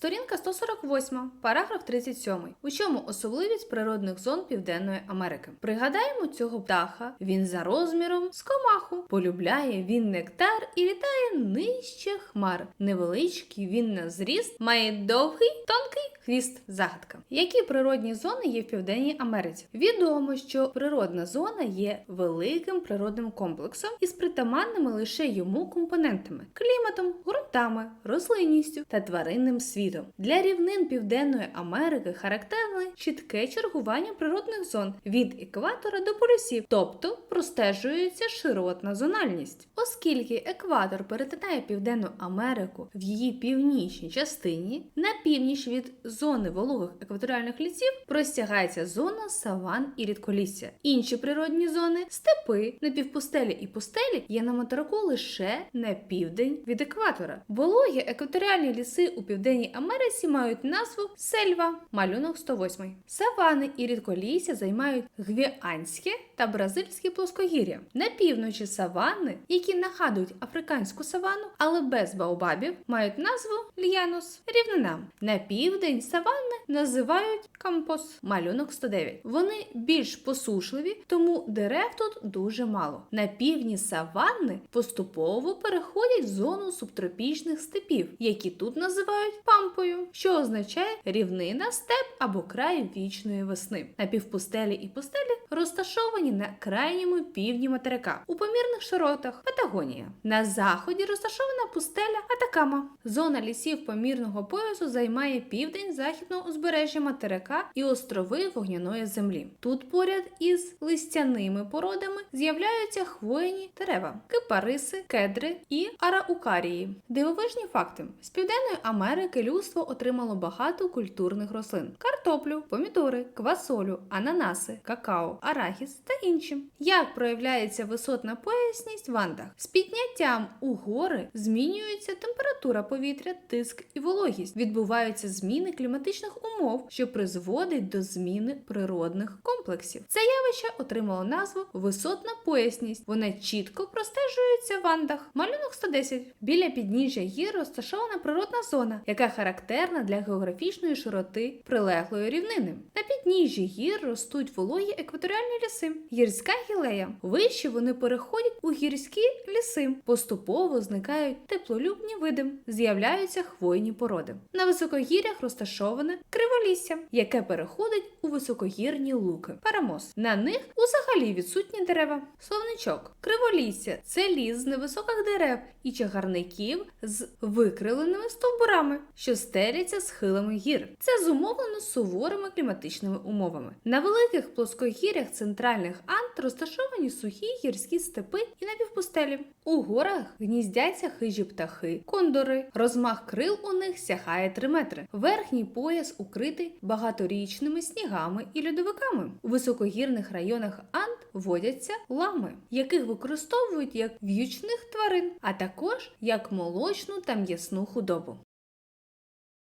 Сторінка 148, параграф 37. У чому особливість природних зон Південної Америки? Пригадаємо цього птаха. Він за розміром з комаху. Полюбляє він нектар і літає нижче хмар. Невеличкий він на зріст, має довгий, тонкий хвіст загадка. Які природні зони є в Південній Америці? Відомо, що природна зона є великим природним комплексом із притаманними лише йому компонентами: кліматом, ґрунтами, рослинністю та тваринним світом. Для рівнин Південної Америки характерне чітке чергування природних зон від екватора до полюсів, тобто простежується широтна зональність. Оскільки екватор перетинає Південну Америку в її північній частині, на північ від зони вологих екваторіальних лісів простягається зона саван і рідколісся. Інші природні зони степи, напівпустелі і пустелі є на материку лише на південь від екватора. Вологі екваторіальні ліси у Південній Америці мають назву сельва, малюнок 108. Савани і рідколісся займають гвіанське та бразильське плоскогір'я. На півночі савани, які нагадують африканську савану, але без баобабів, мають назву льянос рівнина. На південь савани називають кампос, малюнок 109. Вони більш посушливі, тому дерев тут дуже мало. На півдні саванни поступово переходять в зону субтропічних степів, які тут називають пампою, що означає рівнина, степ або край вічної весни. Напівпустелі і пустелі розташовані на крайньому півдні материка у помірних широтах Патагонія. На заході розташована пустеля Атакама. Зона лісів помірного поясу займає південь західного узбережжя материка і острови вогняної землі. Тут поряд із листяними породами з'являються хвойні дерева, кипариси, кедри і араукарії. Дивовижні факти: з південної Америки людство отримало багато культурних рослин: картоплю, помідори, квасолю, ананаси, какао, арахіс та інші. Як проявляється висотна поясність в Андах? З підняттям у гори змінюється температура повітря, тиск і вологість. Відбуваються зміни кліматичних умов, що призводить до зміни природних комплексів. Це явище отримало назву висотна поясність. Вона чітко простежується в Андах. Малюнок 110. Біля підніжжя гір розташована природна зона, яка характерна для географічної широти прилеглої рівнини. На підніжжі гір ростуть вологі екваторіальні ліси. Гірська гілея. Вище вони переходять у гірські ліси. Поступово зникають теплолюбні види, з'являються хвойні породи. На високогір'ях розташоване криволісся, яке переходить у високогірні луки. Парамоз. На них взагалі відсутні дерева. Словничок. Криволісся це ліс з невисоких дерев і чагарників з викриленими стовбурами, що стеляться схилами гір. Це зумовлено суворими кліматичними умовами. На великих плоскогір'ях центральних Анд розташовані сухі гірські степи і напівпустелі. У горах гніздяться хижі птахи, кондори. Розмах крил у них сягає 3 метри. Верхній пояс укритий багаторічними снігами і льодовиками. У високогірних районах Анд водяться лами, яких використовують як в'ючних тварин, а також як молочну та м'ясну худобу.